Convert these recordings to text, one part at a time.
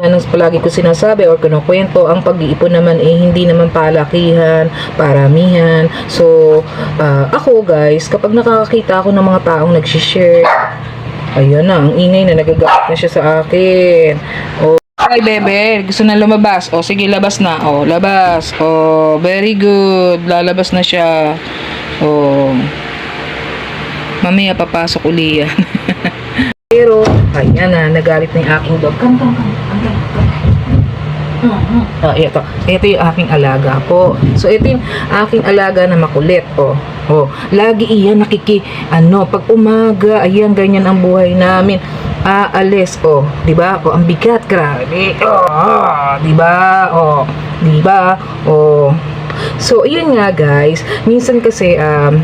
Anong palagi ko sinasabi or kinukwento, ang pag-iipon naman eh hindi naman palakihan, paramihan. So, ah, ako guys, kapag nakakakita ako ng mga taong nagsishare, ayan na, ang ingay na nagagamit na siya sa akin. O, Ay, bebe, gusto na lumabas. O, sige, labas na. O, labas. O, very good. Lalabas na siya. O, mamaya papasok uli yan. Pero, ayan na, nagalit na yung aking dog. Come, come, Ah, ito. Ito yung aking alaga po. So, ito yung aking alaga na makulit. Oh. Oh. Lagi iyan nakiki, ano, pag umaga, ayan, ganyan ang buhay namin. Aalis, oh. Di ba? Oh, ang bigat, grabe. Oh, di ba? Oh, di ba? Oh. So, yun nga guys. Minsan kasi, um,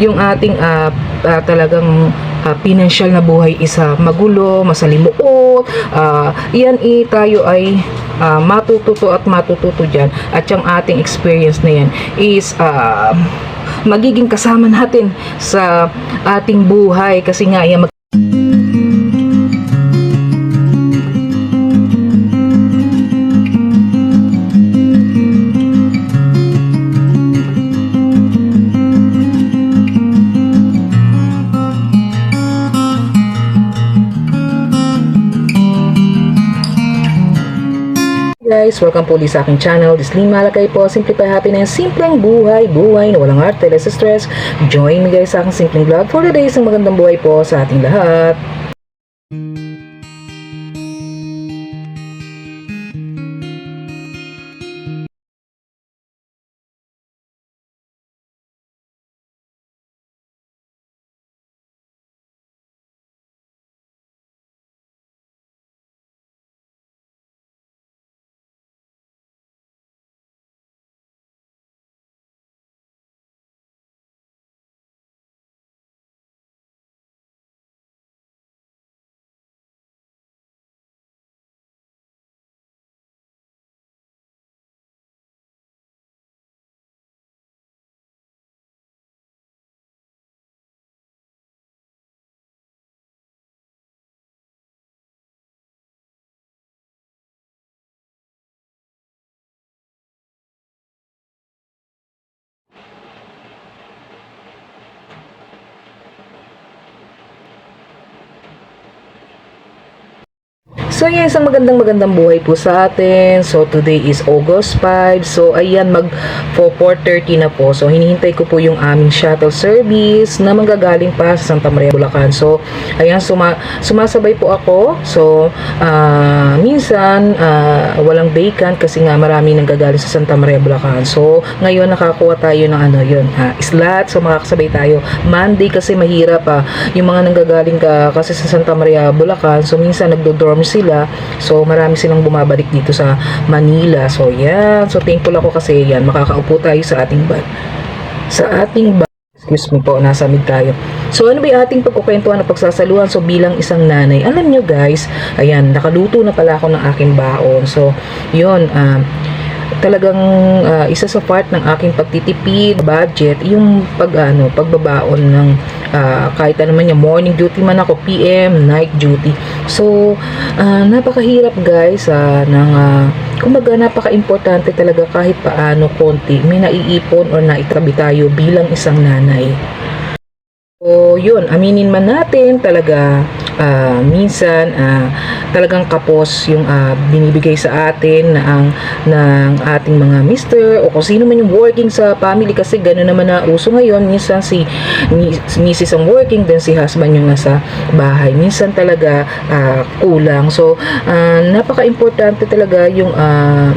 yung ating ah, ah, talagang ah, pinansyal na buhay isa magulo, masalimuot. ah, yan eh, tayo ay ah, matututo at matututo dyan. At yung ating experience na yan is ah, magiging kasama natin sa ating buhay kasi nga yan guys, welcome po ulit sa aking channel. This Lynn Malakay po, Simplify Happiness, simpleng buhay, buhay na walang arte, less stress. Join me guys sa aking simpleng vlog for the day isang magandang buhay po sa ating lahat. So yan, isang magandang magandang buhay po sa atin. So today is August 5. So ayan, mag for 4.30 na po. So hinihintay ko po yung aming shuttle service na manggagaling pa sa Santa Maria, Bulacan. So ayan, suma, sumasabay po ako. So ah, minsan ah, walang vacant kasi nga marami nanggagaling sa Santa Maria, Bulacan. So ngayon nakakuha tayo ng ano yun, ha, slot. So makakasabay tayo. Monday kasi mahirap pa. Yung mga nanggagaling ka kasi sa Santa Maria, Bulacan. So minsan nagdo-dorm sila. So marami silang bumabalik dito sa Manila. So yan. So thankful ako kasi yan. Makakaupo tayo sa ating bag. Sa ating bag. Excuse me po, nasa mid tayo. So ano ba yung ating pagkukwentuhan na pagsasaluhan? So bilang isang nanay, alam nyo guys, ayan, nakaluto na pala ako ng aking baon. So yun, um, talagang ah, isa sa part ng aking pagtitipid budget yung pag ano pagbabaon ng ah, kahit ano man yung morning duty man ako PM night duty so ah, napakahirap guys ah, ng ah, kumbaga napaka-importante talaga kahit paano konti may naiipon or naitabi tayo bilang isang nanay. So, yun, aminin man natin talaga ah, minsan ah, talagang kapos yung ah, binibigay sa atin na ang ng ating mga mister o kung sino man yung working sa family kasi gano'n naman na uso ngayon. Minsan si mi- si misis ang working then si husband yung nasa bahay. Minsan talaga ah, kulang. So ah, napaka-importante talaga yung ah,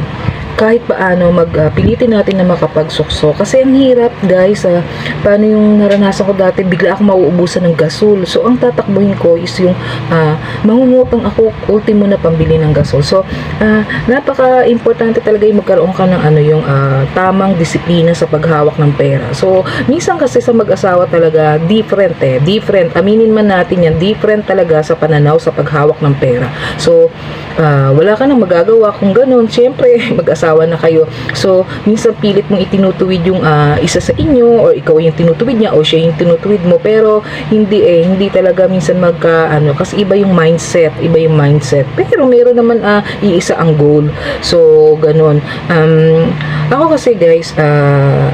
kahit paano magpilitin natin na makapagsukso. Kasi ang hirap guys ah, paano yung naranasan ko dati bigla ako mauubusan ng gasol. So ang tatakbuhin ko is yung ah, mangungutang ako ultimo na pambili ng gasol. So ah, napaka importante talaga yung magkaroon ka ng ano yung ah, tamang disiplina sa paghawak ng pera. So minsan kasi sa mag-asawa talaga different eh different. Aminin man natin yan different talaga sa pananaw sa paghawak ng pera. So ah, wala ka nang magagawa kung ganun syempre mag-asawa na kayo. So, minsan pilit mong itinutuwid yung ah, isa sa inyo or ikaw yung tinutuwid niya o siya yung tinutuwid mo pero hindi eh, hindi talaga minsan magka ano kasi iba yung mindset, iba yung mindset. Pero meron naman ah, iisa ang goal. So, ganun. Um, ako kasi guys, ah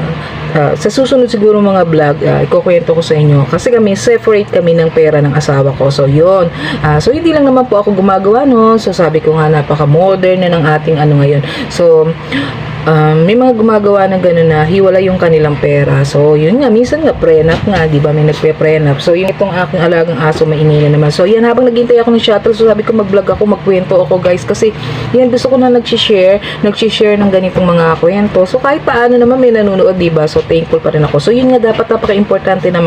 Ah, sa susunod siguro mga vlog, uh, ikukwento ko sa inyo. Kasi kami, separate kami ng pera ng asawa ko. So, yon Ah, so, hindi lang naman po ako gumagawa, no? So, sabi ko nga, napaka-modern na ng ating ano ngayon. So, um, may mga gumagawa ng gano'n na hiwala yung kanilang pera. So, yun nga, minsan nga, prenup nga, di ba? May nagpe-prenup. So, yung itong aking alagang aso, maingay na naman. So, yan, habang naghintay ako ng shuttle, so sabi ko mag-vlog ako, magkwento ako, guys. Kasi, yan, gusto ko na nag-share, nag-share ng ganitong mga kwento. So, kahit paano naman may nanonood, di ba? So, thankful pa rin ako. So, yun nga, dapat napaka-importante na,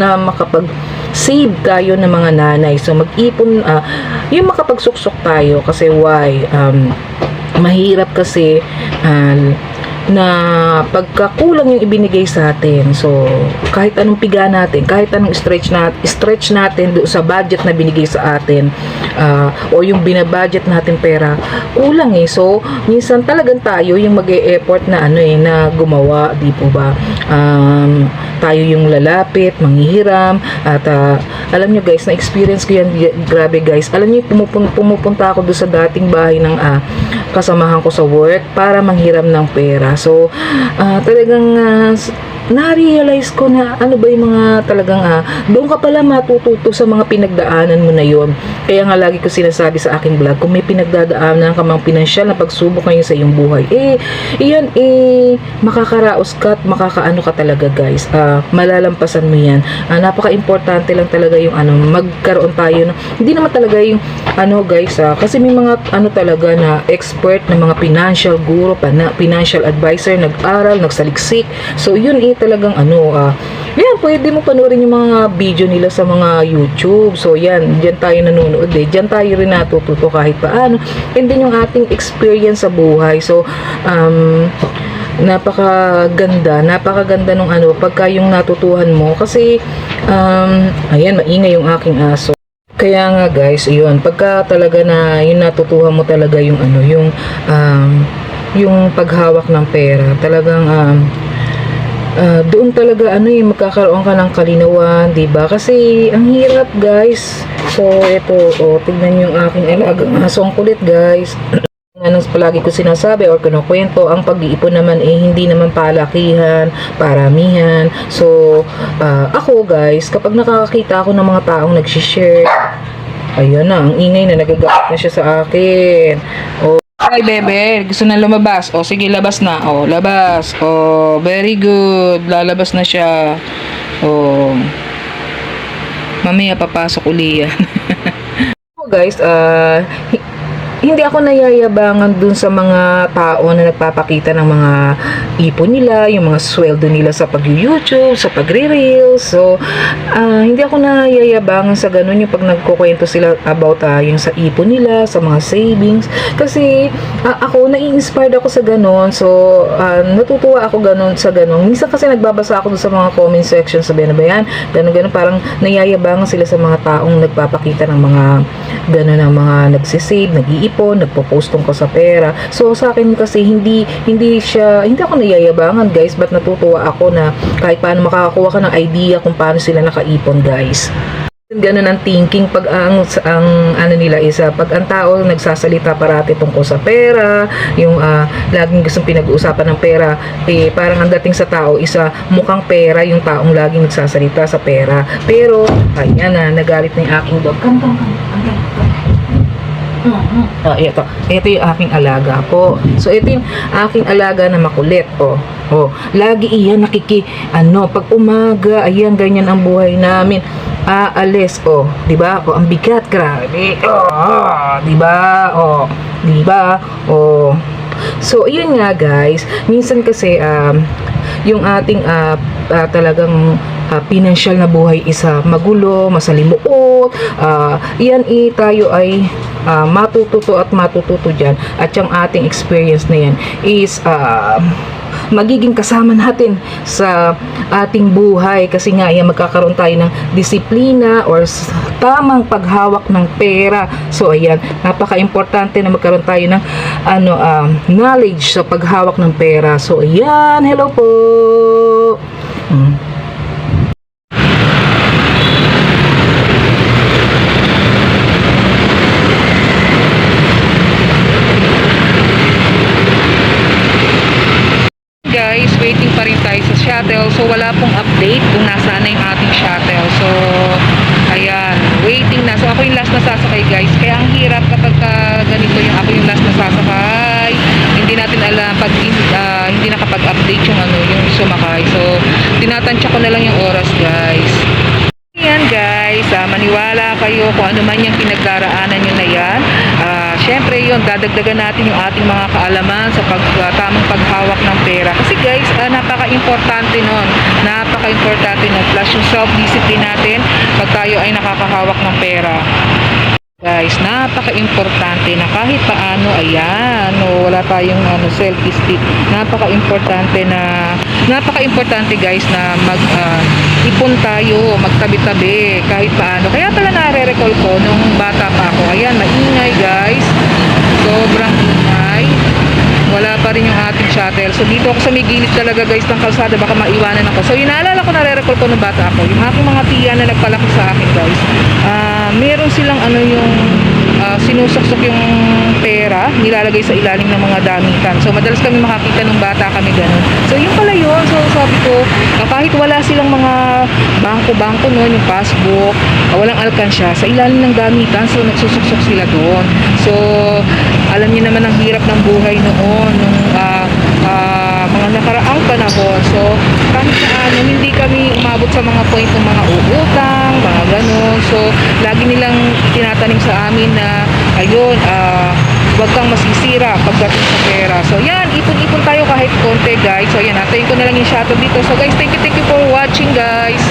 na makapag save tayo ng mga nanay. So, mag-ipon, ah, yung makapagsuksok tayo. Kasi, why? Um, mahirap kasi ah, na pagkakulang yung ibinigay sa atin. So, kahit anong piga natin, kahit anong stretch natin, stretch natin doon sa budget na binigay sa atin, ah, o yung binabudget natin pera, kulang eh. So, minsan talagang tayo yung mag effort na ano eh, na gumawa, di po ba? Um, tayo yung lalapit, manghihiram, at ah, alam nyo guys, na-experience ko yan, grabe guys. Alam nyo, pumupun- pumupunta ako doon sa dating bahay ng ah, kasamahan ko sa work para manghiram ng pera. So, ah, talagang s- na-realize ko na ano ba yung mga talagang ah, doon ka pala matututo sa mga pinagdaanan mo na yon. Kaya nga lagi ko sinasabi sa aking vlog, kung may pinagdadaanan ka mang pinansyal na pagsubok ngayon sa iyong buhay, eh, iyan eh, makakaraos ka at makakaano ka talaga guys. Ah, malalampasan mo yan. Ah, napaka-importante lang talaga yung ano, magkaroon tayo ng, hindi naman talaga yung ano guys, ah, kasi may mga ano talaga na expert na mga financial guru, pana, financial advisor, nag-aral, nagsaliksik. So yun eh talagang ano, ah, yan, pwede mo panoorin yung mga video nila sa mga YouTube. So yan, diyan tayo nanonood eh. Diyan tayo rin natututo kahit paano. And then yung ating experience sa buhay. So, um, napakaganda, napakaganda nung ano, pagka yung natutuhan mo. Kasi, um, ayan, maingay yung aking aso. Kaya nga guys, yun, pagka talaga na yung natutuhan mo talaga yung ano, yung um, yung paghawak ng pera, talagang um, ah, doon talaga ano yung magkakaroon ka ng kalinawan, 'di ba? Kasi ang hirap, guys. So, ito, oh, tignan yung aking alagang asong kulit, guys. Anong palagi ko sinasabi or kinukwento, ang pag-iipon naman eh hindi naman palakihan, paramihan. So, ah, ako guys, kapag nakakakita ako ng mga taong nagsishare, ayan na, ang ingay na nagagamit na siya sa akin. Oh, Ay, bebe, gusto na lumabas. O, sige, labas na. O, labas. O, very good. Lalabas na siya. O, mamaya papasok uli yan. Guys, hi- hindi ako nayayabangan dun sa mga tao na nagpapakita ng mga ipon nila, yung mga sweldo nila sa pag-YouTube, sa pagre-reels. So, ah, hindi ako nayayabangan sa ganun yung pag nagkukwento sila about ah, yung sa ipon nila, sa mga savings. Kasi ah, ako, nai-inspired ako sa ganun. So, ah, natutuwa ako ganun sa ganun. Minsan kasi nagbabasa ako dun sa mga comment section, sabi na ba yan? Ganun, ganun, parang nayayabangan sila sa mga taong nagpapakita ng mga ganun ng mga nagsisave, nag-iipon, nagpo-post tungkol sa pera. So sa akin kasi hindi hindi siya hindi ako nayayabangan guys, but natutuwa ako na kahit paano makakakuha ka ng idea kung paano sila nakaipon guys. Ganun ang thinking pag ang, ang ano nila is ah, pag ang tao nagsasalita parati tungkol sa pera, yung ah, laging gustong pinag-uusapan ng pera, eh parang ang dating sa tao is ah, mukhang pera yung taong laging nagsasalita sa pera. Pero, ayan na, nagalit na yung aking dog. Come, come. Ah, ito. Ito yung aking alaga po. So, ito yung aking alaga na makulit. Oh. Oh. Lagi iyan nakiki, ano, pag umaga, ayan, ganyan ang buhay namin. Aalis, oh. Di ba? Oh, ang bigat, grabe. Oh, di ba? Oh, di ba? Oh. So, yun nga guys. Minsan kasi, um, yung ating ah, ah, talagang ah, pinansyal na buhay isa magulo, masalimuot. ah, yan eh, tayo ay ah, matututo at matututo dyan. At yung ating experience na yan is ah, magiging kasama natin sa ating buhay kasi nga yan magkakaroon tayo ng disiplina or tamang paghawak ng pera. So ayan, napaka-importante na magkaroon tayo ng ano um, knowledge sa paghawak ng pera. So ayan, hello po. Mm. guys, waiting pa rin tayo sa shuttle. So, wala pong update kung nasaan na yung ating shuttle. So, ayan, waiting na. So, ako yung last na sasakay, guys. Kaya ang hirap kapag ka ganito yung ako yung last na sasakay. Hindi natin alam pag ah, hindi nakapag-update yung ano, yung sumakay. So, tinatansya ko na lang yung oras, guys. Yan guys, ah, maniwala kayo kung ano man yung pinagdaraanan nyo na yan. Ah, Siyempre yun, dadagdagan natin yung ating mga kaalaman sa pag, ah, tamang paghawak ng pera. Kasi guys, ah, napaka-importante nun. Napaka-importante nun. Plus yung self-discipline natin pag tayo ay nakakahawak ng pera. Guys, napaka-importante na kahit paano, ayan, no, wala tayong ano, self-esteem. Napaka-importante na, napaka-importante guys na mag, ah, ipon tayo, magtabi-tabi, kahit paano. Kaya pala nare-recall ko nung bata pa ako. Ayan, maingay guys. Sobrang ingay. Wala pa rin yung ating shuttle. So dito ako sa may gilid talaga guys ng kalsada baka maiwanan ako. So yung naalala ko nare-recall ko nung bata ako. Yung aking mga tiya na nagpalaki sa akin guys. Ah, meron silang ano yung ah, sinusuksok yung pera, nilalagay sa ilalim ng mga damitan. So madalas kami makakita nung bata kami ganun. So yun pala yun. So sabi ko, ah, kahit wala silang mga bangko-bangko noon, yung passbook, ah, walang alkansya, sa ilalim ng damitan, so nagsusuksok sila doon. So alam niyo naman ang hirap ng buhay noon nung ah, ah, mga nakaraang panahon. So, kahit ano, hindi kami umabot sa mga point ng mga uutang, mga ganon. So, lagi nilang tinatanim sa amin na, ayun, ah, huwag kang masisira pagdating sa pera. So, yan, ipon-ipon tayo kahit konti, guys. So, yan, atayin ko na lang yung shuttle dito. So, guys, thank you, thank you for watching, guys.